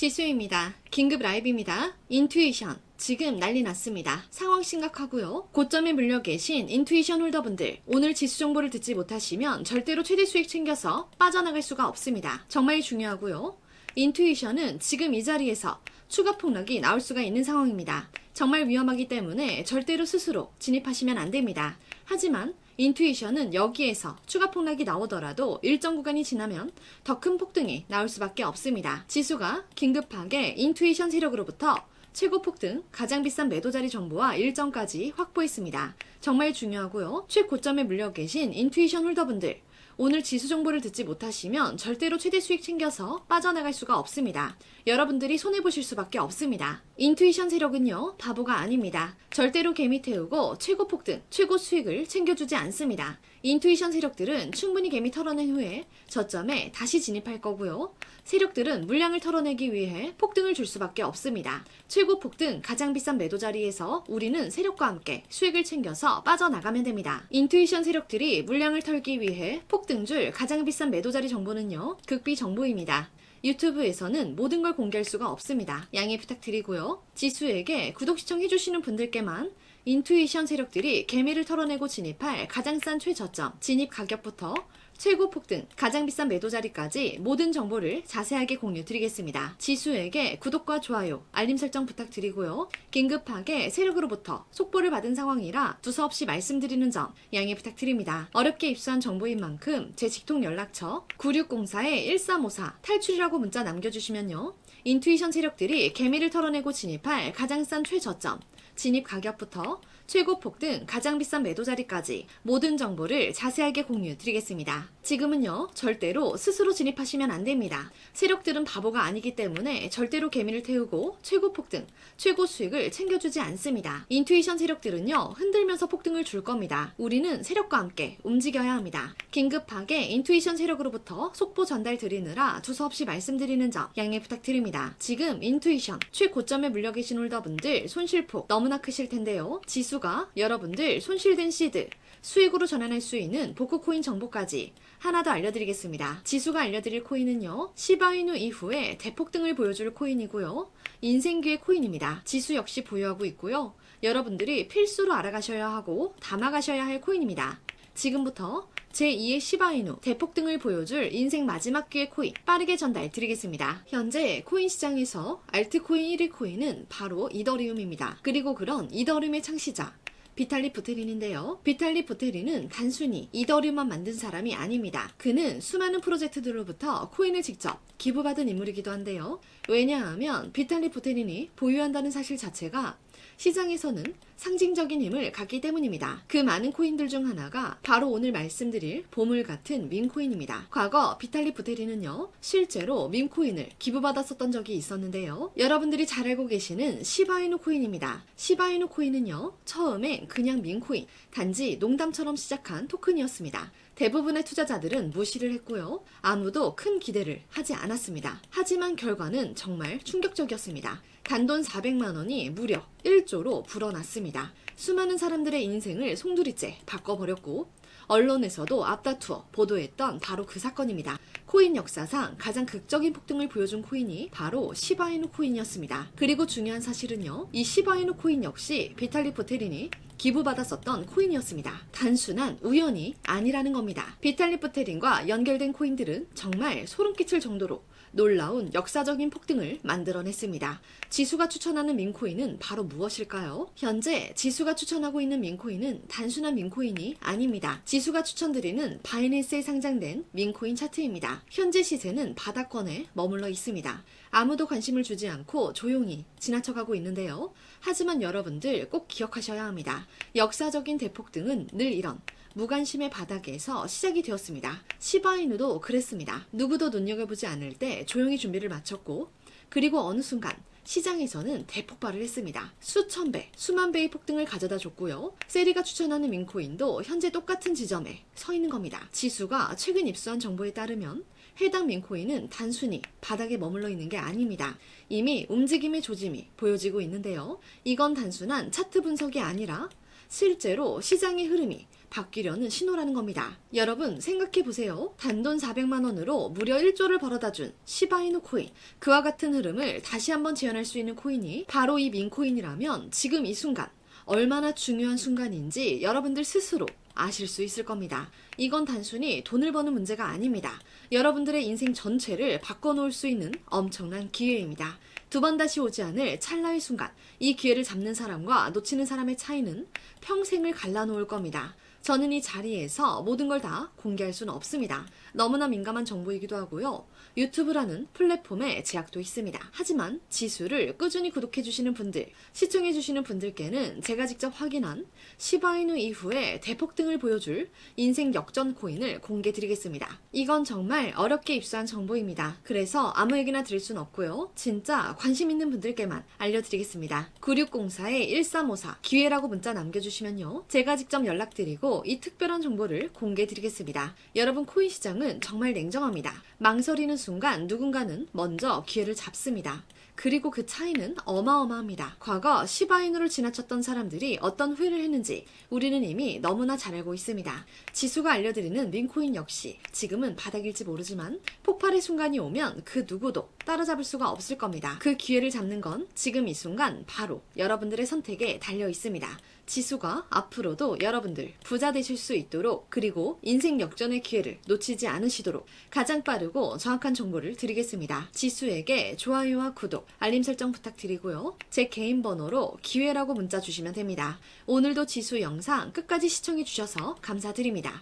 지수입니다. 긴급 라이브입니다. 인투이션. 지금 난리 났습니다. 상황 심각하고요. 고점에 물려 계신 인투이션 홀더분들, 오늘 지수 정보를 듣지 못하시면 절대로 최대 수익 챙겨서 빠져나갈 수가 없습니다. 정말 중요하고요. 인투이션은 지금 이 자리에서 추가 폭락이 나올 수가 있는 상황입니다. 정말 위험하기 때문에 절대로 스스로 진입하시면 안 됩니다. 하지만 인투이션은 여기에서 추가 폭락이 나오더라도 일정 구간이 지나면 더 큰 폭등이 나올 수밖에 없습니다. 지수가 긴급하게 인투이션 세력으로부터 최고 폭등, 가장 비싼 매도 자리 정보와 일정까지 확보했습니다. 정말 중요하고요. 최고점에 물려 계신 인투이션 홀더분들, 오늘 지수 정보를 듣지 못하시면 절대로 최대 수익 챙겨서 빠져나갈 수가 없습니다. 여러분들이 손해보실 수밖에 없습니다. 인투이션 세력은요, 바보가 아닙니다. 절대로 개미 태우고 최고 폭등, 최고 수익을 챙겨주지 않습니다. 인투이션 세력들은 충분히 개미 털어낸 후에 저점에 다시 진입할 거고요. 세력들은 물량을 털어내기 위해 폭등을 줄 수밖에 없습니다. 최고 폭등, 가장 비싼 매도 자리에서 우리는 세력과 함께 수익을 챙겨서 빠져나가면 됩니다. 인투이션 세력들이 물량을 털기 위해 폭등 줄 가장 비싼 매도 자리 정보는요, 극비 정보입니다. 유튜브에서는 모든 걸 공개할 수가 없습니다. 양해 부탁드리고요. 지수에게 구독 시청해주시는 분들께만 인투이션 세력들이 개미를 털어내고 진입할 가장 싼 최저점, 진입 가격부터 최고 폭등, 가장 비싼 매도 자리까지 모든 정보를 자세하게 공유 드리겠습니다. 지수에게 구독과 좋아요, 알림 설정 부탁드리고요. 긴급하게 세력으로부터 속보를 받은 상황이라 두서없이 말씀드리는 점 양해 부탁드립니다. 어렵게 입수한 정보인 만큼 제 직통 연락처 9604-1354 탈출이라고 문자 남겨주시면요. 인투이션 세력들이 개미를 털어내고 진입할 가장 싼 최저점, 진입 가격부터 최고 폭 등, 가장 비싼 매도 자리까지 모든 정보를 자세하게 공유 드리겠습니다. 지금은요, 절대로 스스로 진입하시면 안 됩니다. 세력들은 바보가 아니기 때문에 절대로 개미를 태우고 최고 폭 등, 최고 수익을 챙겨주지 않습니다. 인투이션 세력들은요, 흔들면서 폭등을 줄 겁니다. 우리는 세력과 함께 움직여야 합니다. 긴급하게 인투이션 세력으로부터 속보 전달 드리느라 두서없이 말씀드리는 점 양해 부탁드립니다. 지금 인투이션 최고점에 물려 계신 홀더분들 손실폭 너무나 크실 텐데요. 지수 가 여러분들 손실된 시드 수익으로 전환할 수 있는 복구 코인 정보까지 하나 더 알려드리겠습니다. 지수가 알려드릴 코인은요, 시바이누 이후에 대폭등을 보여줄 코인이고요, 인생기의 코인입니다. 지수 역시 보유하고 있고요, 여러분들이 필수로 알아가셔야 하고 담아가셔야 할 코인입니다. 지금부터 제2의 시바이누 대폭등을 보여줄 인생 마지막 기회 코인 빠르게 전달 드리겠습니다. 현재 코인 시장에서 알트코인 1위 코인은 바로 이더리움입니다. 그리고 그런 이더리움의 창시자 비탈리 부테린인데요. 비탈리 부테린은 단순히 이더리움만 만든 사람이 아닙니다. 그는 수많은 프로젝트들로부터 코인을 직접 기부받은 인물이기도 한데요. 왜냐하면 비탈리 부테린이 보유한다는 사실 자체가 시장에서는 상징적인 힘을 갖기 때문입니다. 그 많은 코인들 중 하나가 바로 오늘 말씀드릴 보물 같은 밈코인입니다. 과거 비탈리 부테리는요, 실제로 밈코인을 기부받았었던 적이 있었는데요. 여러분들이 잘 알고 계시는 시바이누 코인입니다. 시바이누 코인은요, 처음엔 그냥 밈코인, 단지 농담처럼 시작한 토큰이었습니다. 대부분의 투자자들은 무시를 했고요. 아무도 큰 기대를 하지 않았습니다. 하지만 결과는 정말 충격적이었습니다. 단돈 400만 원이 무려 1조로 불어났습니다. 수많은 사람들의 인생을 송두리째 바꿔버렸고 언론에서도 앞다투어 보도했던 바로 그 사건입니다. 코인 역사상 가장 극적인 폭등을 보여준 코인이 바로 시바이누 코인이었습니다. 그리고 중요한 사실은요. 이 시바이누 코인 역시 비탈리 포테린이 기부받았었던 코인이었습니다. 단순한 우연이 아니라는 겁니다. 비탈리 포테린과 연결된 코인들은 정말 소름 끼칠 정도로 놀라운 역사적인 폭등을 만들어냈습니다. 지수가 추천하는 민코인은 바로 무엇일까요? 현재 지수가 추천하고 있는 민코인은 단순한 민코인이 아닙니다. 지수가 추천드리는 바이낸스에 상장된 민코인 차트입니다. 현재 시세는 바닥권에 머물러 있습니다. 아무도 관심을 주지 않고 조용히 지나쳐가고 있는데요. 하지만 여러분들 꼭 기억하셔야 합니다. 역사적인 대폭 등은 늘 이런 무관심의 바닥에서 시작이 되었습니다. 시바이누도 그랬습니다. 누구도 눈여겨보지 않을 때 조용히 준비를 마쳤고, 그리고 어느 순간 시장에서는 대폭발을 했습니다. 수천 배, 수만 배의 폭등을 가져다 줬고요. 세리가 추천하는 민코인도 현재 똑같은 지점에 서 있는 겁니다. 지수가 최근 입수한 정보에 따르면 해당 민코인은 단순히 바닥에 머물러 있는 게 아닙니다. 이미 움직임의 조짐이 보여지고 있는데요. 이건 단순한 차트 분석이 아니라 실제로 시장의 흐름이 바뀌려는 신호라는 겁니다. 여러분 생각해 보세요. 단돈 400만 원으로 무려 1조를 벌어다 준 시바이누 코인. 그와 같은 흐름을 다시 한번 재현할 수 있는 코인이 바로 이 민코인이라면 지금 이 순간 얼마나 중요한 순간인지 여러분들 스스로 아실 수 있을 겁니다. 이건 단순히 돈을 버는 문제가 아닙니다. 여러분들의 인생 전체를 바꿔놓을 수 있는 엄청난 기회입니다. 두 번 다시 오지 않을 찰나의 순간, 이 기회를 잡는 사람과 놓치는 사람의 차이는 평생을 갈라놓을 겁니다. 저는 이 자리에서 모든 걸 다 공개할 수는 없습니다. 너무나 민감한 정보이기도 하고요. 유튜브라는 플랫폼에 제약도 있습니다. 하지만 지수를 꾸준히 구독해주시는 분들, 시청해주시는 분들께는 제가 직접 확인한 시바이누 이후에 대폭등을 보여줄 인생 역전 코인을 공개드리겠습니다. 이건 정말 어렵게 입수한 정보입니다. 그래서 아무에게나 드릴 순 없고요. 진짜 관심 있는 분들께만 알려드리겠습니다. 9604-1354 기회라고 문자 남겨주시면요. 제가 직접 연락 이 특별한 정보를 공개 드리겠습니다. 여러분 코인 시장은 정말 냉정합니다. 망설이는 순간 누군가는 먼저 기회를 잡습니다. 그리고 그 차이는 어마어마합니다. 과거 시바인으로 지나쳤던 사람들이 어떤 후회를 했는지 우리는 이미 너무나 잘 알고 있습니다. 지수가 알려드리는 민코인 역시 지금은 바닥일지 모르지만 폭발의 순간이 오면 그 누구도 따라잡을 수가 없을 겁니다. 그 기회를 잡는 건 지금 이 순간 바로 여러분들의 선택에 달려 있습니다. 지수가 앞으로도 여러분들 부자 되실 수 있도록 그리고 인생 역전의 기회를 놓치지 않으시도록 가장 빠르고 정확한 정보를 드리겠습니다. 지수에게 좋아요와 구독, 알림 설정 부탁드리고요. 제 개인 번호로 기회라고 문자 주시면 됩니다. 오늘도 지수 영상 끝까지 시청해 주셔서 감사드립니다.